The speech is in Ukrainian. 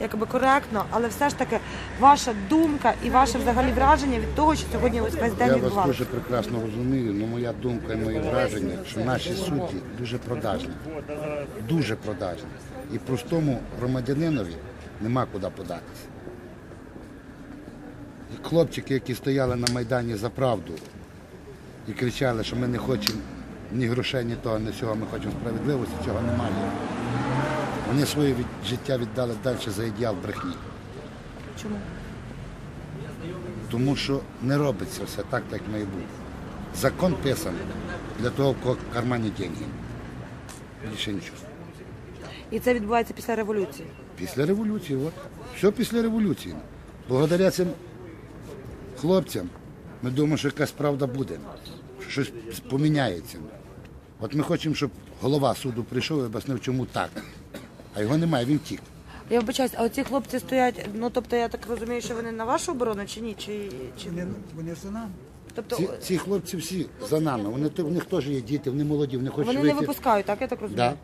якби коректно, але все ж таки ваша думка і ваше взагалі враження від того, що сьогодні ось весь день Я вас відбувалося. дуже прекрасно розумію, але моя думка і мої враження, що наші судді дуже продажні. Дуже продажні. І простому громадянинові нема куди податися. І хлопчики, які стояли на Майдані за правду і кричали, що ми не хочемо ні грошей, ні того, ні цього, ми хочемо справедливості, цього немає. Вони своє від- життя віддали далі за ідеал брехні. Чому? Тому що не робиться все так, як має бути. Закон писаний для того, кого в кармані деньги. Більше нічого. І це відбувається після революції. Після революції, от. Все після революції. Благодаря цим хлопцям ми думаємо, що якась правда буде, що щось поміняється. От ми хочемо, щоб голова суду прийшов і об'яснив, чому так. А його немає, він втік. Я вибачаюсь, а оці хлопці стоять, ну тобто я так розумію, що вони на вашу оборону чи ні? Чи, чи... Вони, вони за нами. Тобто Ці, ці хлопці всі за нами. Вони, у них теж є діти, вони молоді, вони хочуть вони не вийти. випускають, так я так розумію? Да.